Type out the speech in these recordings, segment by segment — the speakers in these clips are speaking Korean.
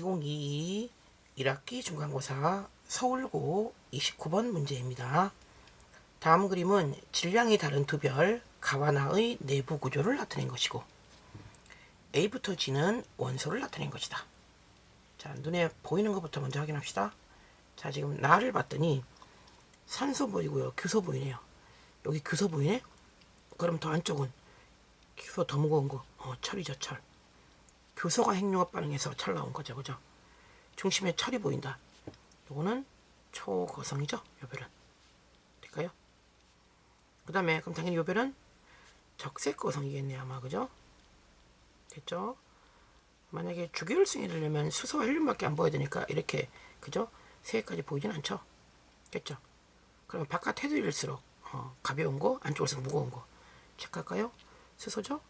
2022 1학기 중간고사 서울고 29번 문제입니다. 다음 그림은 질량이 다른 두 별 가와나의 내부 구조를 나타낸 것이고 A부터 G는 원소를 나타낸 것이다. 자, 눈에 보이는 것부터 먼저 확인합시다. 자, 지금 나를 봤더니 산소 보이고요. 규소 보이네요. 여기 규소 보이네? 그럼 더 안쪽은 규소 더 무거운 거. 어, 철이죠, 철. 교소가 핵융합 반응해서 철 나온 거죠, 그죠? 중심에 철이 보인다. 요거는 초거성이죠, 요별은. 될까요? 그 다음에, 그럼 당연히 요별은 적색거성이겠네, 아마, 그죠? 됐죠? 만약에 주기율성이 되려면 수소와 헬륨밖에 안 보여야 되니까, 이렇게, 그죠? 세 개까지 보이진 않죠? 됐죠? 그러면 바깥 테두리일수록, 어, 가벼운 거, 안쪽일수록 무거운 거. 체크할까요? 수소죠?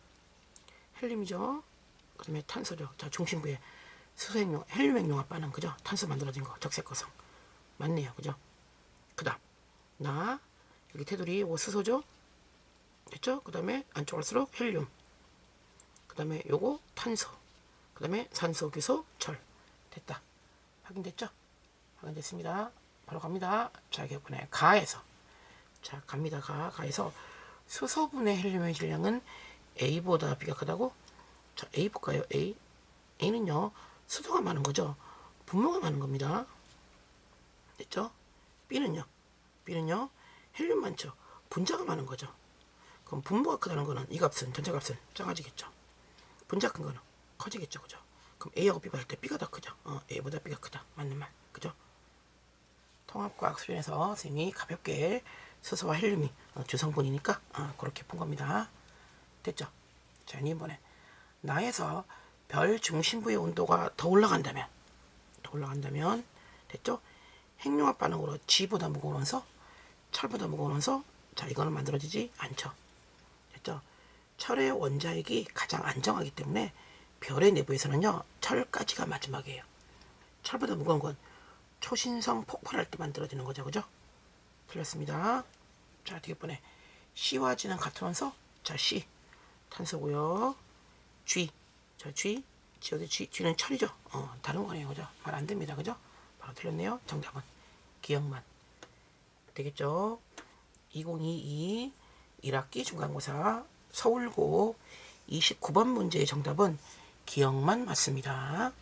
헬륨이죠? 그 다음에 탄소죠. 자, 중심부에 수소핵융, 헬륨핵융합 반응, 그죠? 탄소 만들어진 거, 적색거성. 맞네요, 그죠? 그 다음, 나, 여기 테두리, 요거 수소죠? 됐죠? 그 다음에 안쪽 갈수록 헬륨. 그 다음에 요거 탄소. 그 다음에 산소, 규소, 철. 됐다. 확인됐죠? 확인됐습니다. 바로 갑니다. 자, 이번에 가에서. 자, 갑니다. 가, 가에서 수소분의 헬륨의 질량은 A보다 B가 크다고? 자, A 볼까요? A. A는요, 수소가 많은 거죠. 분모가 많은 겁니다. 됐죠? B는요, B는요, 헬륨 많죠. 분자가 많은 거죠. 그럼 분모가 크다는 거는 이 값은, 전체 값은 작아지겠죠. 분자 큰 거는 커지겠죠. 그죠? 그럼 A하고 B 봤을 때 B가 더 크죠. 어, A보다 B가 크다. 맞는 말. 그죠? 통합과학 수준에서 선생님이 가볍게 수소와 헬륨이 어, 주성분이니까 어, 그렇게 푼 겁니다. 됐죠? 자, 이번에 나에서 별 중심부의 온도가 더 올라간다면 더 올라간다면 됐죠? 핵융합 반응으로 G보다 원소, 철보다 원소 자 이거는 만들어지지 않죠. 됐죠? 철의 원자핵이 가장 안정하기 때문에 별의 내부에서는요 철까지가 마지막이에요. 철보다 무거운 건 초신성 폭발할 때 만들어지는 거죠, 그죠? 틀렸습니다. 자, 뒤에 번에 C와 G는 원소. 자, C 탄소고요. G, 저 G 어디 G, G는 철이죠. 어, 다른 거네요, 그죠? 말 안 됩니다, 그죠? 바로 틀렸네요. 정답은 기억만 되겠죠? 2022 1학기 중간고사 서울고 29번 문제의 정답은 기억만 맞습니다.